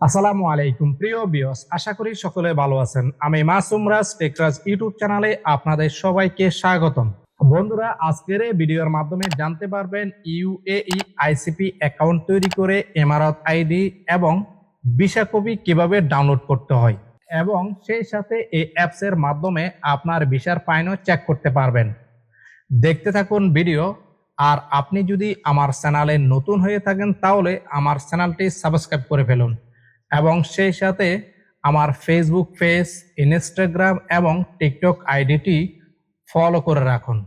আসসালামু আলাইকুম, প্রিয় বিয়স আশা করি সকলে ভালো আছেন। আমি মাসুম রাজ, টেকরাজ ইউটিউব চ্যানেলে আপনাদের সবাইকে স্বাগতম। বন্ধুরা, আজকের এই ভিডিওর মাধ্যমে জানতে পারবেন ইউএই আইসিপি অ্যাকাউন্ট তৈরি করে এমারত আইডি এবং ভিসা কপি কীভাবে ডাউনলোড করতে হয় এবং সেই সাথে এই অ্যাপসের মাধ্যমে আপনার ভিসার ফাইনও চেক করতে পারবেন। দেখতে থাকুন ভিডিও, আর আপনি যদি আমার চ্যানেলে নতুন হয়ে থাকেন তাহলে আমার চ্যানেলটি সাবস্ক্রাইব করে ফেলুন। এবং সেই সাথে আমার ফেসবুক পেজ ইনস্টাগ্রাম এবং টিকটক আইডিটি ফলো করে রাখুন।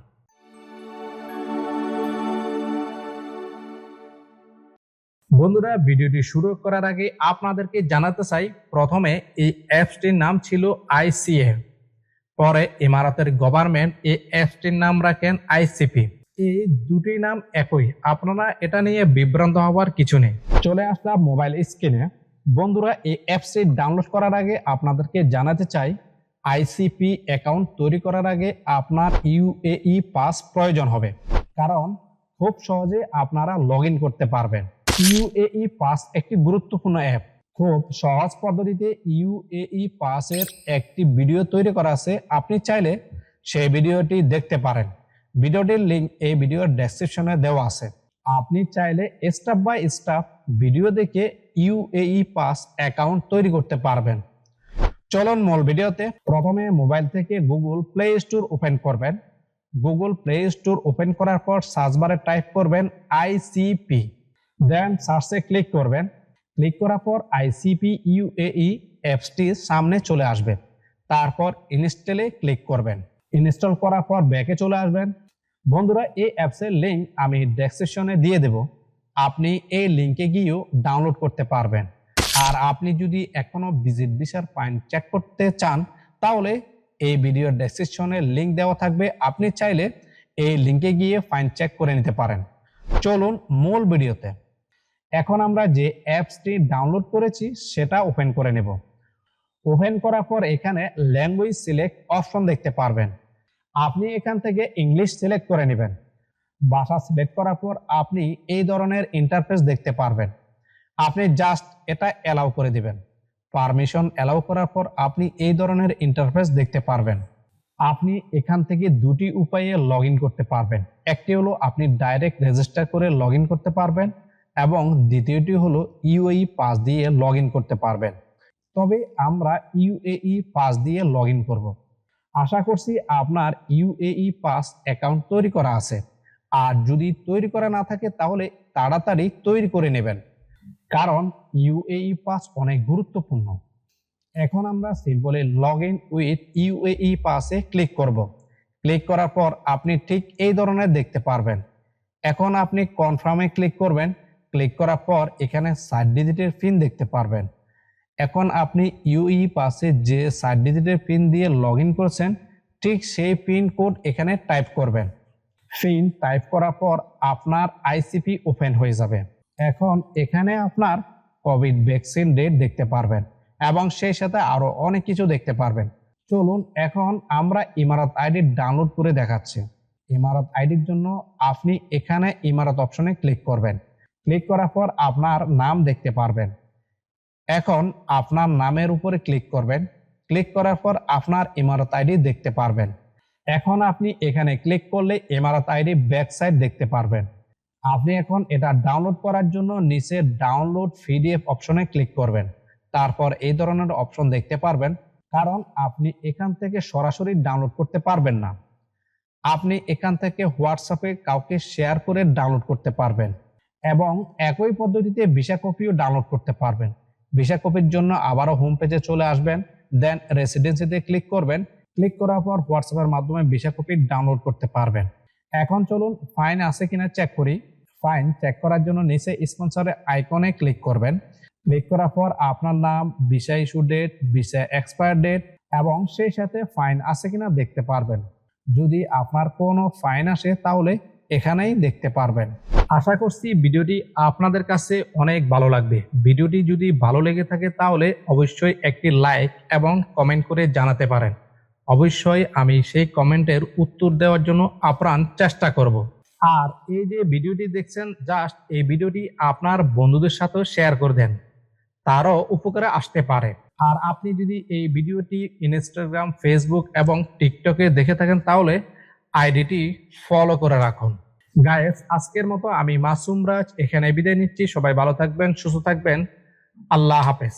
বন্ধুরা, ভিডিওটি শুরু করার আগে আপনাদেরকে জানাতে চাই, প্রথমে এই অ্যাপসটির নাম ছিল আইসিএ পরে ইমারতের গভর্নমেন্ট এই অ্যাপসটির নাম রাখেন আইসিপি এই দুটি নাম একই। আপনারা এটা নিয়ে বিভ্রান্ত হওয়ার কিছু নেই। চলে আসলাম মোবাইল স্ক্রিনে। বন্ধুরা, এই অ্যাপসটি ডাউনলোড করার আগে আপনাদেরকে জানাতে চাই আইসিপি অ্যাকাউন্ট তৈরি করার আগে আপনার ইউএই পাস প্রয়োজন হবে। কারণ খুব সহজে আপনারা লগ করতে পারবেন। ইউএই পাস একটি গুরুত্বপূর্ণ অ্যাপ খুব সহজ পদ্ধতিতে ইউএই পাসের একটি ভিডিও তৈরি করা আছে। আপনি চাইলে সেই ভিডিওটি দেখতে পারেন। ভিডিওটির লিঙ্ক এই ভিডিওর ডেসক্রিপশনে দেওয়া আছে। আপনি চাইলে স্টেপ বাই স্টেপ ভিডিও দেখে ইউএই পাস অ্যাকাউন্ট তৈরি করতে পারবেন। চলুন মূল ভিডিওতে। প্রথমে মোবাইল থেকে গুগল প্লে স্টোর ওপেন করবেন। গুগল প্লে স্টোর ওপেন করার পর সার্চ বারে টাইপ করবেন আইসিপি। দেন সার্চে ক্লিক করবেন। ক্লিক করার পর আইসিপি ইউএই অ্যাপসটি সামনে চলে আসবে। তারপর ইনস্টলে ক্লিক করবেন। ইনস্টল করার পর ব্যাকে চলে আসবেন। বন্ধুরা, এই অ্যাপসের লিঙ্ক আমি ডেসক্রিপশনে দিয়ে দেব। আপনি এই লিঙ্কে গিয়েও ডাউনলোড করতে পারবেন। আর আপনি যদি এখনও ভিজিট ভিসার ফাইন চেক করতে চান, তাহলে এই ভিডিওর ডেসক্রিপশনে লিঙ্ক দেওয়া থাকবে। আপনি চাইলে এই লিঙ্কে গিয়ে ফাইন চেক করে নিতে পারেন। চলুন মূল ভিডিওতে এখন আমরা যে অ্যাপসটি ডাউনলোড করেছি, সেটা ওপেন করে নেব। ওপেন করার পর এখানে ল্যাঙ্গুয়েজ সিলেক্ট অপশন দেখতে পারবেন। আপনি এখান থেকে ইংলিশ সিলেক্ট করে নেবেন। ভাষা সিলেক্ট করার পর আপনি এই ধরনের ইন্টারফেস দেখতে পারবেন। আপনি জাস্ট এটা অ্যালাউ করে দিবেন। পারমিশন অ্যালাউ করার পর আপনি এই ধরনের ইন্টারফেস দেখতে পারবেন। আপনি এখান থেকে দুটি উপায়ে লগ করতে পারবেন। একটি হলো আপনি ডাইরেক্ট রেজিস্টার করে লগ করতে পারবেন এবং দ্বিতীয়টি হলো ইউএই পাস দিয়ে লগ করতে পারবেন। তবে আমরা ইউএই পাস দিয়ে লগ করব। আশা করছি আপনার ইউএই পাস অ্যাকাউন্ট তৈরি করা আছে। আর যদি তৈরি করা না থাকে, তাহলে তাড়াতাড়ি তৈরি করে নেবেন। কারণ ইউএই পাস অনেক গুরুত্বপূর্ণ। এখন আমরা simply log in with UAE পাসে ক্লিক করব। ক্লিক করার পর আপনি ঠিক এই ধরনের দেখতে পারবেন। এখন আপনি কনফার্মে ক্লিক করবেন। ক্লিক করার পর এখানে ষাট ডিজিটের পিন দেখতে পারবেন। এখন আপনি ইউই পাসে যে ষাট ডিজিটের পিন দিয়ে লগ ইন করছেন, ঠিক সেই পিন কোড এখানে টাইপ করবেন। পিন টাইপ করার পর আপনার আইসিপি ওপেন হয়ে যাবে। এখন এখানে আপনার কোভিড ভ্যাকসিন ডেট দেখতে পারবেন এবং সেই সাথে আরও অনেক কিছু দেখতে পারবেন। চলুন এখন আমরা ইমারত আইডি ডাউনলোড করে দেখাচ্ছি। ইমারত আইডির জন্য আপনি এখানে ইমারত অপশনে ক্লিক করবেন। ক্লিক করার পর আপনার নাম দেখতে পারবেন। এখন আপনার নামের উপরে ক্লিক করবেন। ক্লিক করার পর আপনার ইমারত আইডি দেখতে পারবেন। এখন আপনি এখানে ক্লিক করলে ইমারত আইডি ব্যাক সাইড দেখতে পারবেন। আপনি এখন এটা ডাউনলোড করার জন্য নিচে ডাউনলোড পিডিএফ অপশনে ক্লিক করবেন। তারপর এই ধরনের অপশন দেখতে পারবেন, কারণ আপনি এখান থেকে সরাসরি ডাউনলোড করতে পারবেন না। আপনি এখান থেকে হোয়াটসঅ্যাপে কাউকে শেয়ার করে ডাউনলোড করতে পারবেন এবং একই পদ্ধতিতে ভিসা কপিও ডাউনলোড করতে পারবেন। ভিসা কপির জন্য আবারও হোম পেজে চলে আসবেন দেন রেসিডেন্সিতে ক্লিক করবেন ক্লিক করার পর হোয়াটসঅ্যাপের মাধ্যমে ভিসা কপি ডাউনলোড করতে পারবেন। এখন চলুন ফাইন আছে কিনা চেক করি। ফাইন চেক করার জন্য নিচে স্পন্সরের আইকনে ক্লিক করবেন। ক্লিক করার পর আপনার নাম visa issue date visa expire date এবং সেই সাথে ফাইন আছে কিনা দেখতে পারবেন। যদি আপনার কোনো ফাইন আসে তাহলে এখানেই দেখতে পারবেন। আশা করছি ভিডিওটি আপনাদের কাছে অনেক ভালো লাগবে। ভিডিওটি যদি ভালো লেগে থাকে তাহলে অবশ্যই একটি লাইক এবং কমেন্ট করে জানাতে পারেন। অবশ্যই আমি সেই কমেন্টের উত্তর দেওয়ার জন্য আপ্রাণ চেষ্টা করব। আর এই যে ভিডিওটি দেখছেন জাস্ট এই ভিডিওটি আপনার বন্ধুদের সাথেও শেয়ার করে দেন। তারও উপকারে আসতে পারে। আর আপনি যদি এই ভিডিওটি ইনস্টাগ্রাম ফেসবুক এবং টিকটকে দেখে থাকেন, তাহলে আইডিটি ফলো করে রাখুন। গায়েস আজকের মতো আমি মাসুম রাজ এখানে বিদায় নিচ্ছি। সবাই ভালো থাকবেন, সুস্থ থাকবেন। আল্লাহ হাফেজ।